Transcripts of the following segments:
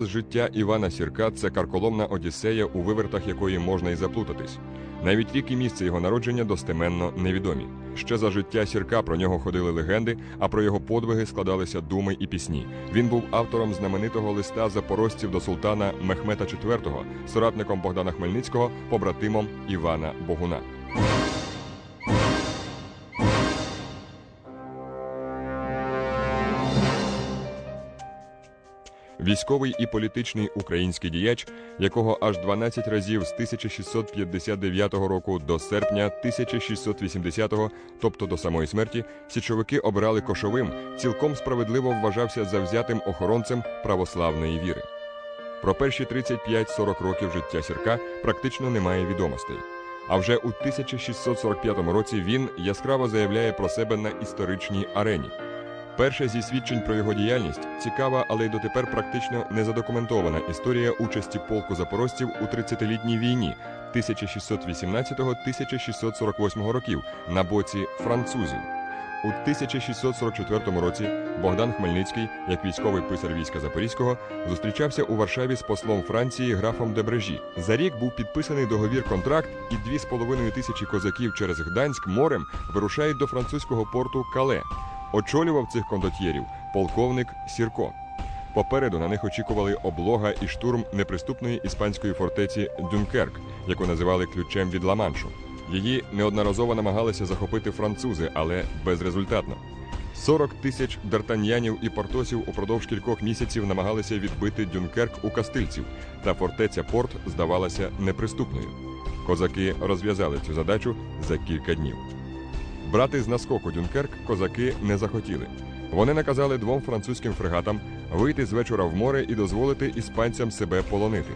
Життя Івана Сірка це карколомна одіссея, у вивертах якої можна й заплутатись. Навіть рік і місце його народження достеменно невідомі. Ще за життя Сірка про нього ходили легенди, а про його подвиги складалися думи і пісні. Він був автором знаменитого листа запорожців до султана Мехмета IV, соратником Богдана Хмельницького, побратимом Івана Богуна. Військовий і політичний український діяч, якого аж 12 разів з 1659 року до серпня 1680, тобто до самої смерті, січовики обирали кошовим, цілком справедливо вважався завзятим охоронцем православної віри. Про перші 35-40 років життя Сірка практично немає відомостей. А вже у 1645 році він яскраво заявляє про себе на історичній арені. Перше зі свідчень про його діяльність цікава, але й дотепер практично незадокументована історія участі полку запорожців у 30-літній війні 1618-1648 років на боці французів. У 1644 році Богдан Хмельницький, як військовий писар війська Запорізького, зустрічався у Варшаві з послом Франції графом Дебрежі. За рік був підписаний договір-контракт, і 2,5 тисячі козаків через Гданськ морем вирушають до французького порту Кале. Очолював цих кондотьєрів полковник Сірко. Попереду на них очікували облога і штурм неприступної іспанської фортеці Дюнкерк, яку називали ключем від Ла-Маншу. Її неодноразово намагалися захопити французи, але безрезультатно. 40 тисяч дартаньянів і портосів упродовж кількох місяців намагалися відбити Дюнкерк у кастильців, та фортеця Порт здавалася неприступною. Козаки розв'язали цю задачу за кілька днів. Брати з наскоку Дюнкерк козаки не захотіли. Вони наказали двом французьким фрегатам вийти з вечора в море і дозволити іспанцям себе полонити.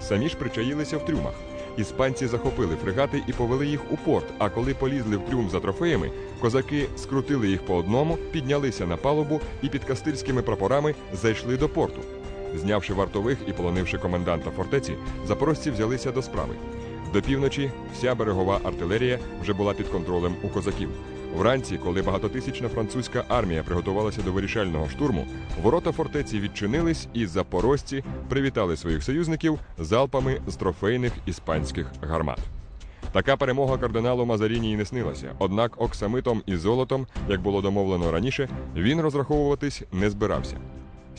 Самі ж причаїлися в трюмах. Іспанці захопили фрегати і повели їх у порт. А коли полізли в трюм за трофеями, козаки скрутили їх по одному, піднялися на палубу і під кастильськими прапорами зайшли до порту. Знявши вартових і полонивши коменданта фортеці, запорожці взялися до справи. До півночі вся берегова артилерія вже була під контролем у козаків. Вранці, коли багатотисячна французька армія приготувалася до вирішального штурму, ворота фортеці відчинились, і запорожці привітали своїх союзників залпами з трофейних іспанських гармат. Така перемога кардиналу Мазаріні й не снилася. Однак оксамитом і золотом, як було домовлено раніше, він розраховуватись не збирався.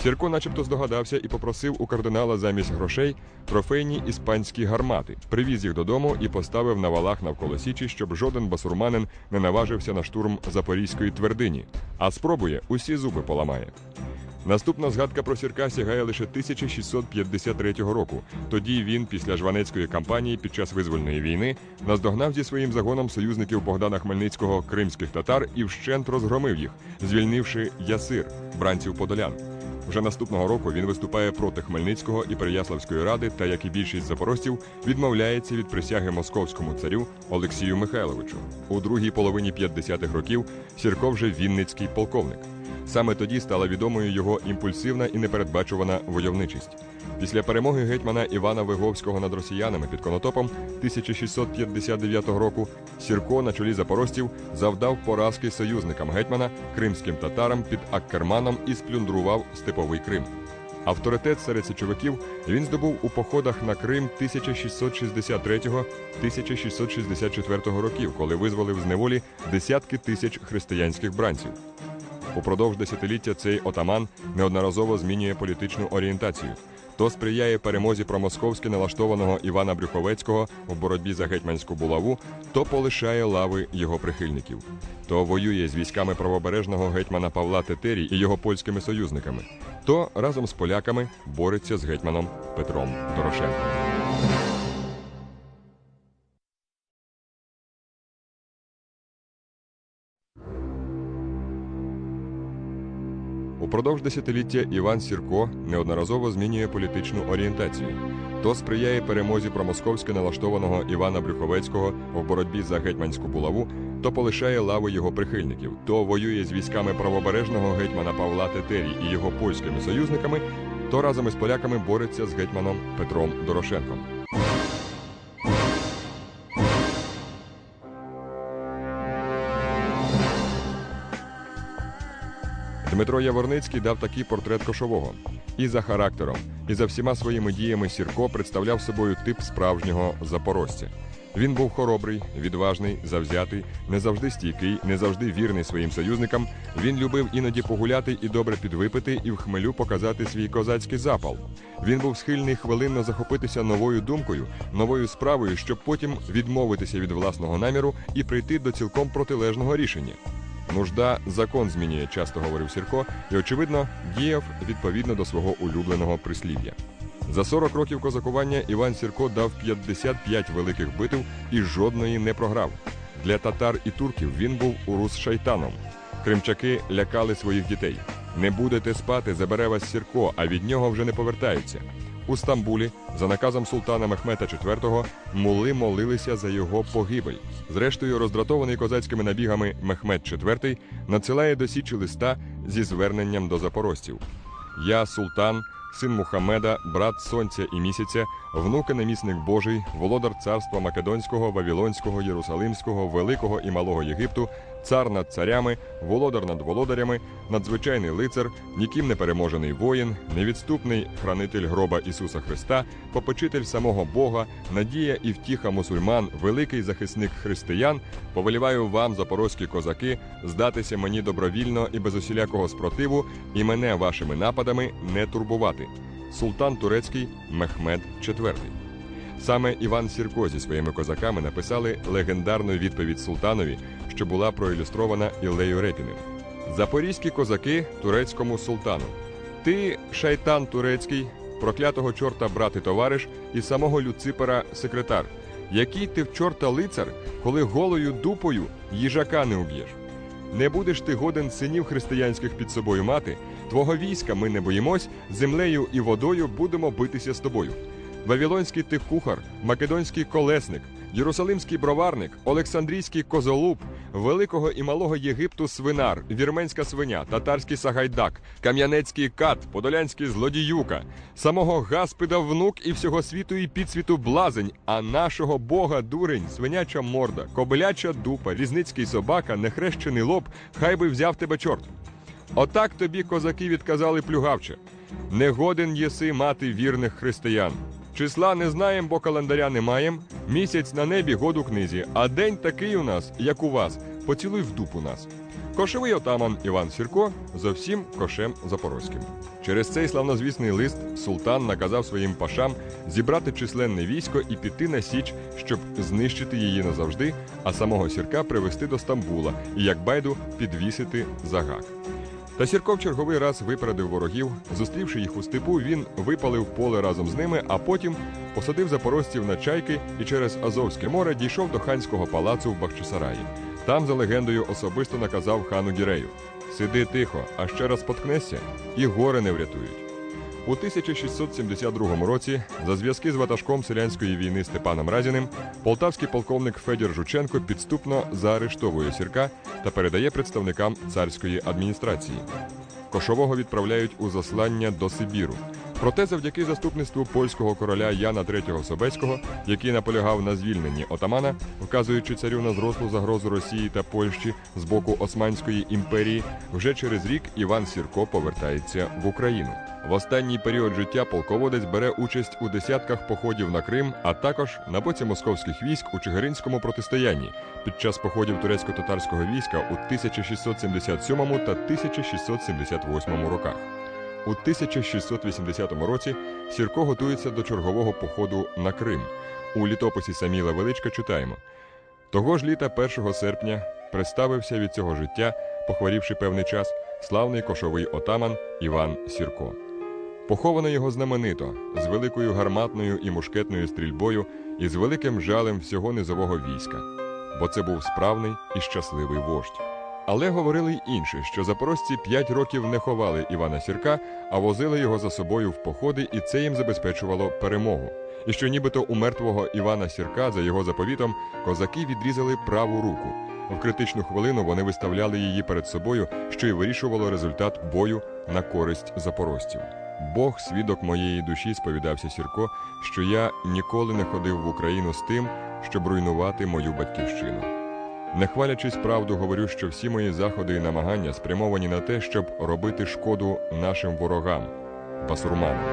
Сірко начебто здогадався і попросив у кардинала замість грошей трофейні іспанські гармати, привіз їх додому і поставив на валах навколо січі, щоб жоден басурманин не наважився на штурм запорізької твердині, а спробує усі зуби поламає. Наступна згадка про Сірка сягає лише 1653 року. Тоді він, після Жванецької кампанії під час визвольної війни, наздогнав зі своїм загоном союзників Богдана Хмельницького кримських татар і вщент розгромив їх, звільнивши Ясир, бранців Подолян. Вже наступного року він виступає проти Хмельницького і Переяславської ради та, як і більшість запорожців, відмовляється від присяги московському царю Олексію Михайловичу. У другій половині 50-х років Сірко вже Вінницький полковник. Саме тоді стала відомою його імпульсивна і непередбачувана войовничість. Після перемоги гетьмана Івана Виговського над росіянами під Конотопом 1659 року Сірко на чолі запорожців завдав поразки союзникам гетьмана кримським татарам під Аккерманом і сплюндрував степовий Крим. Авторитет серед січовиків він здобув у походах на Крим 1663-1664 років, коли визволив з неволі десятки тисяч християнських бранців. Упродовж десятиліття цей отаман неодноразово змінює політичну орієнтацію. То сприяє перемозі промосковськи налаштованого Івана Брюховецького в боротьбі за гетьманську булаву, то полишає лави його прихильників, то воює з військами правобережного гетьмана Павла Тетерій і його польськими союзниками, то разом з поляками бореться з гетьманом Петром Дорошенком. Упродовж десятиліття Іван Сірко неодноразово змінює політичну орієнтацію. То сприяє перемозі промосковськи налаштованого Івана Брюховецького в боротьбі за гетьманську булаву, то полишає лави його прихильників, то воює з військами правобережного гетьмана Павла Тетері і його польськими союзниками, то разом із поляками бореться з гетьманом Петром Дорошенком. Дмитро Яворницький дав такий портрет кошового. І за характером, і за всіма своїми діями Сірко представляв собою тип справжнього запорожця. Він був хоробрий, відважний, завзятий, не завжди стійкий, не завжди вірний своїм союзникам. Він любив іноді погуляти і добре підвипити, і в хмелю показати свій козацький запал. Він був схильний хвилинно захопитися новою думкою, новою справою, щоб потім відмовитися від власного наміру і прийти до цілком протилежного рішення. Нужда закон змінює, часто говорив Сірко, і, очевидно, діяв відповідно до свого улюбленого прислів'я. За 40 років козакування Іван Сірко дав 55 великих битв і жодної не програв. Для татар і турків він був урус шайтаном. Кримчаки лякали своїх дітей. Не будете спати, забере вас Сірко, а від нього вже не повертаються. У Стамбулі, за наказом султана Мехмета IV, мули молилися за його погибель. Зрештою, роздратований козацькими набігами Мехмет IV надсилає до Січі листа зі зверненням до запорожців. Я, султан, син Мухаммеда, брат Сонця і місяця, внук і намісник Божий, володар царства Македонського, Вавилонського, Єрусалимського, Великого і Малого Єгипту, цар над царями, володар над володарями, надзвичайний лицар, ніким не переможений воїн, невідступний хранитель гроба Ісуса Христа, попечитель самого Бога, надія і втіха мусульман, великий захисник християн, повеліваю вам, запорозькі козаки, здатися мені добровільно і без усілякого спротиву, і мене вашими нападами не турбувати. Султан турецький Мехмед IV. Саме Іван Сірко зі своїми козаками написали легендарну відповідь султанові, що була проілюстрована Іллею Репіним. Запорізькі козаки турецькому султану. Ти, шайтан турецький, проклятого чорта брат і товариш, і самого Люципера секретар. Який ти в чорта лицар, коли голою дупою їжака не уб'єш? Не будеш ти годен синів християнських під собою мати, твого війська ми не боїмось, землею і водою будемо битися з тобою. Вавилонський ти кухар, македонський колесник, єрусалимський броварник, Олександрійський козолуб, великого і малого Єгипту свинар, вірменська свиня, татарський сагайдак, кам'янецький кат, подолянський злодіюка, самого Гаспида внук і всього світу і підсвіту блазень, а нашого бога дурень, свиняча морда, кобиляча дупа, різницький собака, нехрещений лоб, хай би взяв тебе чорт. Отак тобі козаки відказали плюгавче. Не годен єси мати вірних християн. Числа не знаєм, бо календаря не маєм. Місяць на небі, год у книзі, а день такий у нас, як у вас. Поцілуй в дупу нас. Кошовий отаман Іван Сірко за всім кошем запорозьким. Через цей славнозвісний лист султан наказав своїм пашам зібрати численне військо і піти на січ, щоб знищити її назавжди, а самого сірка привезти до Стамбула і як байду підвісити за гак. Та Сірко в черговий раз випередив ворогів. Зустрівши їх у степу, він випалив поле разом з ними, а потім посадив запорожців на чайки і через Азовське море дійшов до ханського палацу в Бахчисараї. Там, за легендою, особисто наказав хану Дірею: Сиди тихо, а ще раз споткнешся, і гори не врятують. У 1672 році за зв'язки з ватажком селянської війни Степаном Разіним полтавський полковник Федір Жученко підступно заарештовує сірка та передає представникам царської адміністрації. Кошового відправляють у заслання до Сибіру. Проте, завдяки заступництву польського короля Яна III Собецького, який наполягав на звільненні отамана, вказуючи царю на зрослу загрозу Росії та Польщі з боку Османської імперії, вже через рік Іван Сірко повертається в Україну. В останній період життя полководець бере участь у десятках походів на Крим, а також на боці московських військ у Чигиринському протистоянні під час походів турецько-татарського війська у 1677 та 1678 роках. У 1680 році Сірко готується до чергового походу на Крим. У літописі Саміла Величка читаємо: того ж літа 1 серпня представився від цього життя, похворівши певний час, славний кошовий отаман Іван Сірко. Поховано його знаменито з великою гарматною і мушкетною стрільбою і з великим жалем всього низового війська, бо це був справний і щасливий вождь. Але говорили й інше, що запорожці п'ять років не ховали Івана Сірка, а возили його за собою в походи, і це їм забезпечувало перемогу. І що нібито у мертвого Івана Сірка за його заповітом козаки відрізали праву руку. В критичну хвилину вони виставляли її перед собою, що й вирішувало результат бою на користь запорожців. Бог, свідок моєї душі, сповідався Сірко, що я ніколи не ходив в Україну з тим, щоб руйнувати мою батьківщину. Не хвалячись правду, говорю, що всі мої заходи і намагання спрямовані на те, щоб робити шкоду нашим ворогам басурманам.